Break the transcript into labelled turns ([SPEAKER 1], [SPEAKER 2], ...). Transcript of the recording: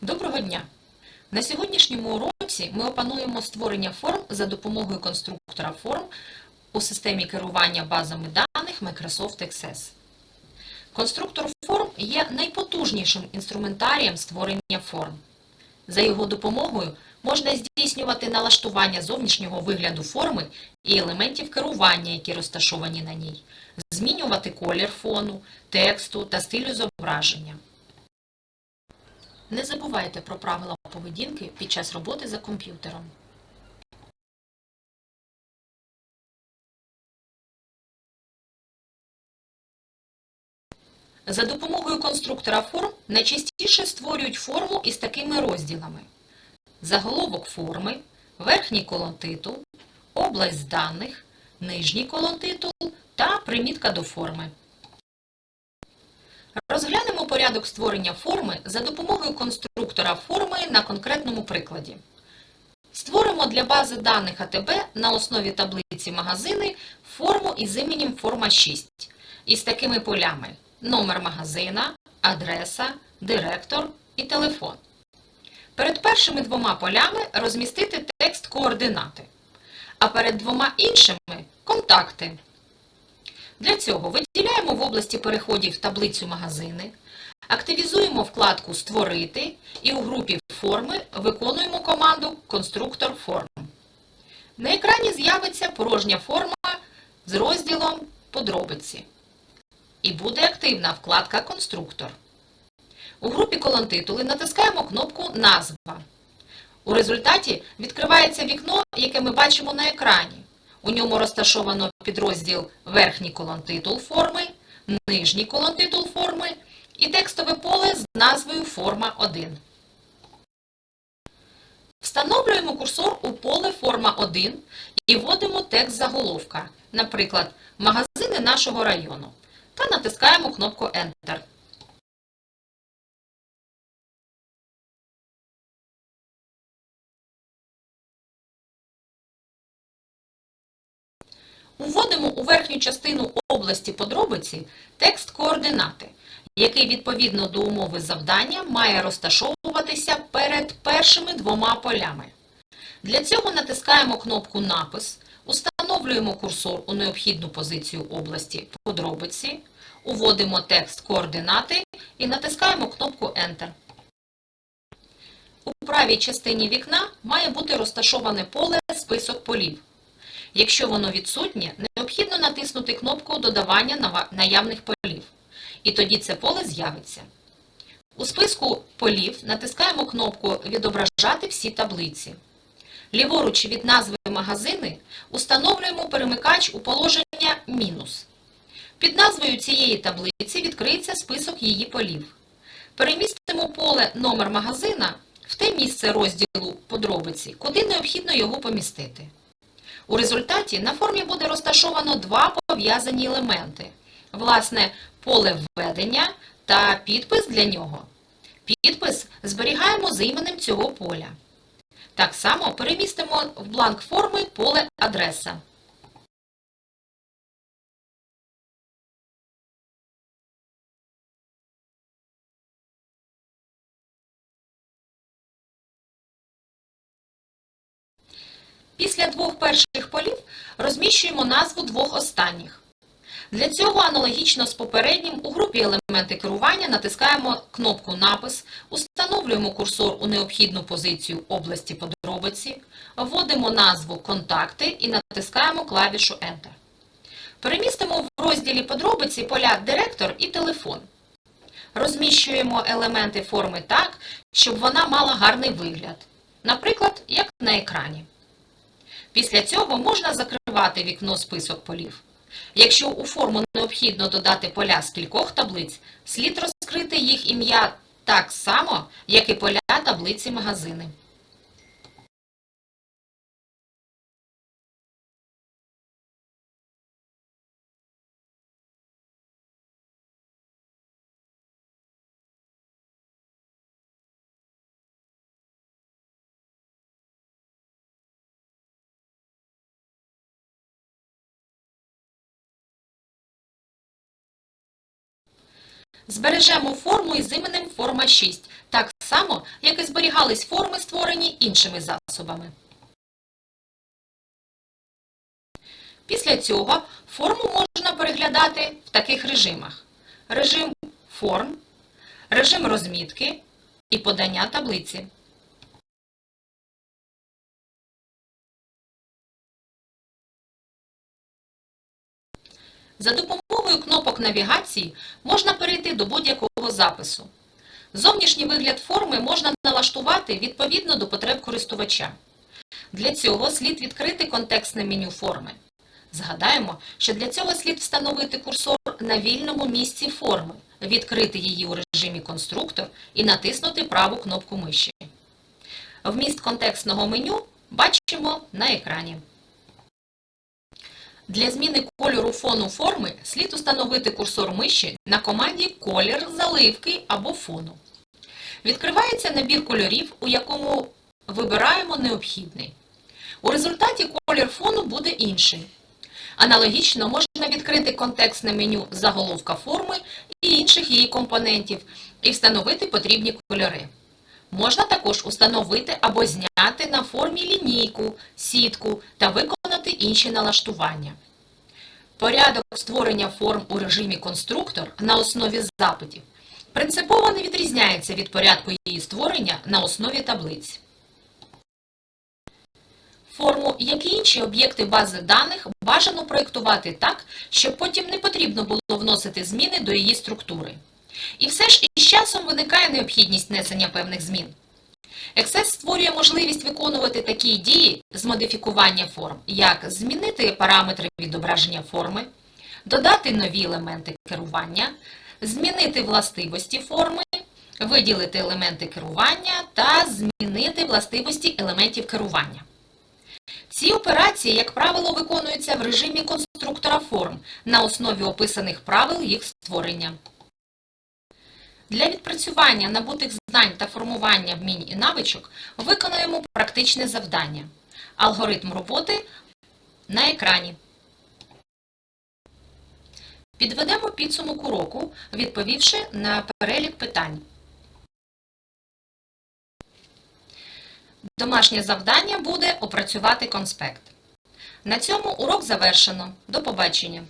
[SPEAKER 1] Доброго дня! На сьогоднішньому уроці ми опануємо створення форм за допомогою конструктора форм у системі керування базами даних Microsoft Access. Конструктор форм є найпотужнішим інструментарієм створення форм. За його допомогою можна здійснювати налаштування зовнішнього вигляду форми і елементів керування, які розташовані на ній, змінювати колір фону, тексту та стилю зображення. Не забувайте про правила поведінки під час роботи за комп'ютером. За допомогою конструктора форм найчастіше створюють форму із такими розділами. Заголовок форми, верхній колон титул, область даних, нижній колон титул та примітка до форми. Розглянемо порядок створення форми за допомогою конструктора форми на конкретному прикладі. Створимо для бази даних АТБ на основі таблиці магазини форму із іменем форма 6 із такими полями номер магазина, адреса, директор і телефон. Перед першими двома полями розмістити текст координати, а перед двома іншими контакти. Для цього виділяємо в області переходів таблицю магазини, активізуємо вкладку Створити і у групі Форми виконуємо команду Конструктор форм. На екрані з'явиться порожня форма з розділом Подробиці. І буде активна вкладка Конструктор. У групі колон титули натискаємо кнопку Назва. У результаті відкривається вікно, яке ми бачимо на екрані. У ньому розташовано підрозділ верхній колон титул форми, нижній колон титул форми і текстове поле з назвою Форма 1. Встановлюємо курсор у поле Форма 1 і вводимо текст заголовка, наприклад, магазини нашого району, та натискаємо кнопку Enter. Уводимо у верхню частину області подробиці текст координати, який відповідно до умови завдання має розташовуватися перед першими двома полями. Для цього натискаємо кнопку Напис, установлюємо курсор у необхідну позицію області подробиці, уводимо текст координати і натискаємо кнопку Enter. У правій частині вікна має бути розташоване поле список полів. Якщо воно відсутнє, необхідно натиснути кнопку додавання наявних полів. І тоді це поле з'явиться. У списку полів натискаємо кнопку Відображати всі таблиці. Ліворуч від назви магазини установлюємо перемикач у положення мінус. Під назвою цієї таблиці відкриється список її полів. Перемістимо поле номер магазина в те місце розділу подробиці, куди необхідно його помістити. У результаті на формі буде розташовано два пов'язані елементи. Власне, поле введення та підпис для нього. Підпис зберігаємо з іменем цього поля. Так само перемістимо в бланк форми поле адреса. Після двох перших розміщуємо назву двох останніх. Для цього аналогічно з попереднім у групі елементи керування натискаємо кнопку Напис, установлюємо курсор у необхідну позицію області подробиці, вводимо назву Контакти і натискаємо клавішу Enter. Перемістимо в розділі подробиці поля Директор і телефон. Розміщуємо елементи форми так, щоб вона мала гарний вигляд. Наприклад, як на екрані. Після цього можна закривати вікно список полів. Якщо у форму необхідно додати поля з кількох таблиць, слід розкрити їх ім'я так само, як і поля таблиці магазини. Збережемо форму із іменем форма 6, так само, як і зберігались форми, створені іншими засобами. Після цього форму можна переглядати в таких режимах: режим форм, режим розмітки і подання таблиці. За допомогою кнопок навігації можна перейти до будь-якого запису. Зовнішній вигляд форми можна налаштувати відповідно до потреб користувача. Для цього слід відкрити контекстне меню форми. Згадаємо, що для цього слід встановити курсор на вільному місці форми, відкрити її у режимі конструктор і натиснути праву кнопку миші. Вміст контекстного меню бачимо на екрані. Для зміни кольору фону форми слід установити курсор миші на команді Колір заливки або фону. Відкривається набір кольорів, у якому вибираємо необхідний. У результаті колір фону буде інший. Аналогічно можна відкрити контекстне меню заголовка форми і інших її компонентів і встановити потрібні кольори. Можна також установити або зняти на формі лінійку, сітку та виконати інші налаштування. Порядок створення форм у режимі конструктор на основі запитів принципово не відрізняється від порядку її створення на основі таблиць. Форму, як і інші об'єкти бази даних, бажано проєктувати так, щоб потім не потрібно було вносити зміни до її структури. І все ж часом виникає необхідність внесення певних змін. Access створює можливість виконувати такі дії з модифікування форм, як змінити параметри відображення форми, додати нові елементи керування, змінити властивості форми, виділити елементи керування та змінити властивості елементів керування. Ці операції, як правило, виконуються в режимі конструктора форм на основі описаних правил їх створення. Для відпрацювання набутих знань та формування вмінь і навичок виконуємо практичне завдання. Алгоритм роботи на екрані. Підведемо підсумок уроку, відповівши на перелік питань. Домашнє завдання буде опрацювати конспект. На цьому урок завершено. До побачення!